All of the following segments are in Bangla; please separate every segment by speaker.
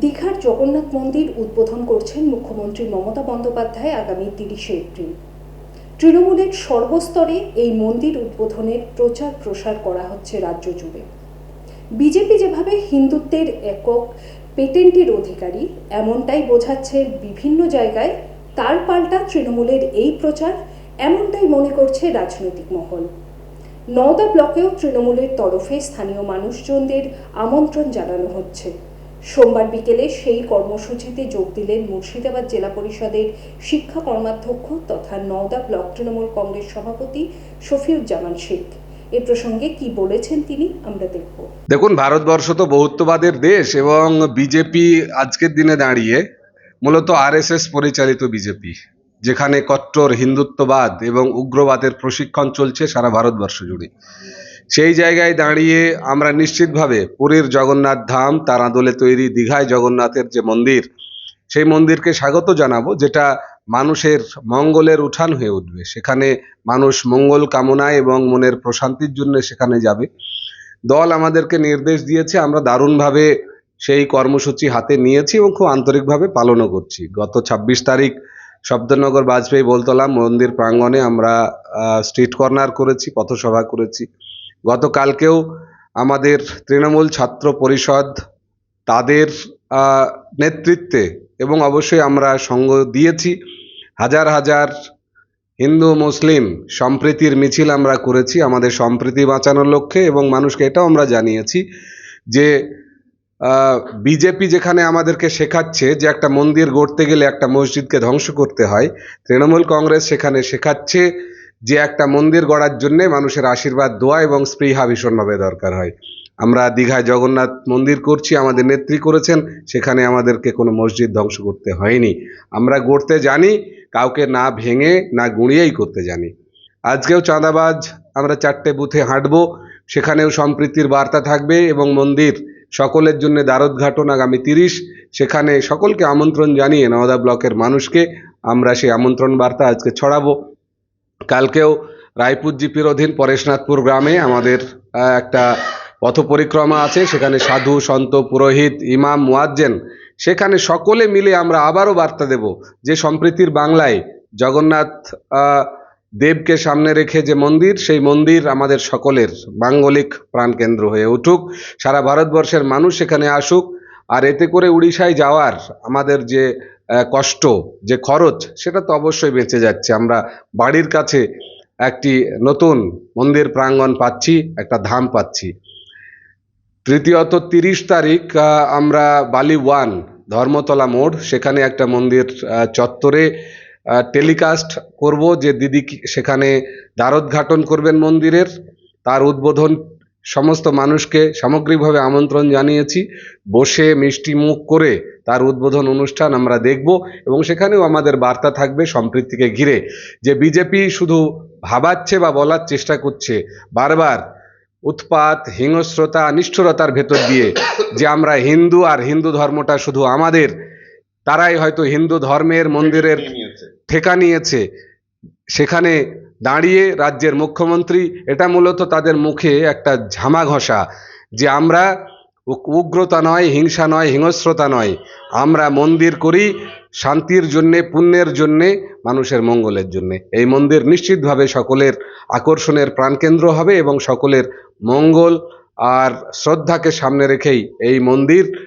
Speaker 1: দীঘার জগন্নাথ মন্দির উদ্বোধন করছেন মুখ্যমন্ত্রী মমতা বন্দ্যোপাধ্যায় আগামী তিরিশে এপ্রিল। তৃণমূলের সর্বস্তরে এই মন্দির উদ্বোধনের প্রচার প্রসার করা হচ্ছে রাজ্য জুড়ে। বিজেপি যেভাবে হিন্দুত্বের একক পেটেন্টের অধিকারী, এমনটাই বোঝাচ্ছে বিভিন্ন জায়গায় তার পাল্টা তৃণমূলের এই প্রচার, এমনটাই মনে করছে রাজনৈতিক মহল। নওদা ব্লকেও তৃণমূলের তরফে স্থানীয় মানুষজনদের আমন্ত্রণ জানানো হচ্ছে। সোমবার বিকেলে সেই কর্মসূচিতে যোগ দিলেন মুর্শিদাবাদ জেলা পরিষদের শিক্ষা কর্মাধ্যক্ষ তথা নওদা ব্লক তৃণমূল কংগ্রেস সভাপতি শফিউজ্জামান শেখ। এ প্রসঙ্গে কি বলেছেন তিনি, আমরা দেখব।
Speaker 2: দেখুন, ভারতবর্ষ তো বহুত্ববাদের দেশ এবং বিজেপি আজকের দিনে দাঁড়িয়ে মূলত আরএসএস পরিচালিত বিজেপি, যেখানে কট্টর, হিন্দুত্ববাদ এবং উগ্রবাদের প্রশিক্ষণ চলছে সারা ভারতবর্ষ জুড়ে। সেই জায়গায় দাঁড়িয়ে আমরা নিশ্চিতভাবে পুরীর জগন্নাথ ধাম, তার আদলে তৈরি দীঘায় জগন্নাথের যে মন্দির, সেই মন্দিরকে স্বাগত জানাব, যেটা মানুষের মঙ্গলের উঠান হয়ে উঠবে। সেখানে মানুষ মঙ্গল কামনায় এবং মনের প্রশান্তির জন্য সেখানে যাবে। দল আমাদেরকে নির্দেশ দিয়েছে, আমরা দারুণভাবে সেই কর্মসূচি হাতে নিয়েছি এবং খুব আন্তরিকভাবে পালনও করছি। গত ছাব্বিশ তারিখ শব্দনগর বাজপেয়ী, বলতলা মন্দির প্রাঙ্গণে আমরা স্ট্রিট কর্নার করেছি, পথসভা করেছি। গতকালকেও আমাদের তৃণমূল ছাত্র পরিষদ তাদের নেতৃত্বে এবং অবশ্যই আমরা সঙ্গ দিয়েছি। হাজার হাজার হিন্দু, মুসলিম সম্প্রীতির মিছিল আমরা করেছি আমাদের সম্প্রীতি বাঁচানোর লক্ষ্যে এবং মানুষকে এটাও আমরা জানিয়েছি যে বিজেপি যেখানে আমাদেরকে শেখাচ্ছে যে একটা মন্দির গড়তে গেলে একটা মসজিদকে ধ্বংস করতে হয়, তৃণমূল কংগ্রেস সেখানে শেখাচ্ছে যে একটা মন্দির গড়ার জন্য মানুষের আশীর্বাদ, দোয়া এবং স্পৃহা ভীষণভাবে দরকার হয়। আমরা দীঘায় জগন্নাথ মন্দির করছি, আমাদের নেত্রী করেছেন, সেখানে আমাদেরকে কোনো মসজিদ ধ্বংস করতে হয়নি। আমরা গড়তে জানি, কাউকে না ভেঙে, না গুঁড়িয়েই করতে জানি। আজকেও চাঁদাবাজ, আমরা চারটে বুথে হাঁটবো, সেখানেও সম্প্রীতির বার্তা থাকবে এবং মন্দির সকলের জন্য দ্বারোদ্ঘাটন আগামী তিরিশ, সেখানে সকলকে আমন্ত্রণ জানিয়ে নওদা ব্লকের মানুষকে আমরা সেই আমন্ত্রণ বার্তা আজকে ছড়াবো। কালকেও রায়পুর জিপির অধীন পরেশনাথপুর গ্রামে আমাদের একটা পথ পরিক্রমা আছে, সেখানে সাধু, সন্ত, পুরোহিত, ইমাম, মুয়াজ্জেন, সেখানে সকলে মিলে আমরা আবারও বার্তা দেব যে সম্প্রীতির বাংলায় জগন্নাথ দেবকে সামনে রেখে যে মন্দির, সেই মন্দির আমাদের সকলের মাঙ্গলিক প্রাণকেন্দ্র হয়ে উঠুক। সারা ভারতবর্ষের মানুষ সেখানে আসুক। আর এতে করে উড়িষ্যায় যাওয়ার আমাদের যে কষ্ট, যে খরচ, সেটা তো অবশ্যই বেঁচে যাচ্ছে। আমরা বাড়ির কাছে একটি নতুন মন্দির প্রাঙ্গণ পাচ্ছি, একটা ধাম পাচ্ছি। তৃতীয়ত তিরিশ তারিখ আমরা বালি ওয়ান, ধর্মতলা মোড়, সেখানে একটা মন্দির চত্বরে টেলিকাস্ট করব। যে দিদি সেখানে দ্বারোদ্ঘাটন করবেন মন্দিরের। তার উদ্বোধন সমস্ত মানুষকে সামগ্রিকভাবে আমন্ত্রণ জানিয়েছি। বসে মিষ্টি মুখ করে তার উদ্বোধন অনুষ্ঠান আমরা দেখব এবং সেখানেও আমাদের বার্তা থাকবে সম্প্রীতিকে ঘিরে। যে বিজেপি শুধু ভাবাচ্ছে বা বলার চেষ্টা করছে বারবার উৎপাত হিংস্রতা নিষ্ঠুরতার ভেতর দিয়ে যে আমরা হিন্দু আর হিন্দু ধর্মটা শুধু আমাদের তারাই হয়তো হিন্দু ধর্মের মন্দিরের ঠেকা নিয়েছে। সেখানে দাঁড়িয়ে রাজ্যের মুখ্যমন্ত্রী, এটা মূলত তাদের মুখে একটা ঝামা ঘষা যে আমরা উগ্রতা নয়, হিংসা নয়, হিংস্রতা নয়। আমরা মন্দির করি শান্তির জন্যে, পুণ্যের জন্যে, মানুষের মঙ্গলের জন্যে। এই মন্দির নিশ্চিতভাবে সকলের আকর্ষণের প্রাণকেন্দ্র হবে এবং সকলের মঙ্গল আর শ্রদ্ধাকে সামনে রেখেই এই মন্দির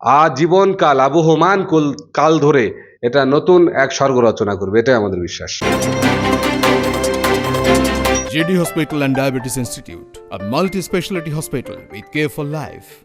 Speaker 2: আজীবনকাল আবহমান কুল- ধরে এটা নতুন এক স্বর্গ রচনা করবে, এটাই আমাদের বিশ্বাস।
Speaker 3: JD Hospital and Diabetes Institute a multi speciality hospital with care for life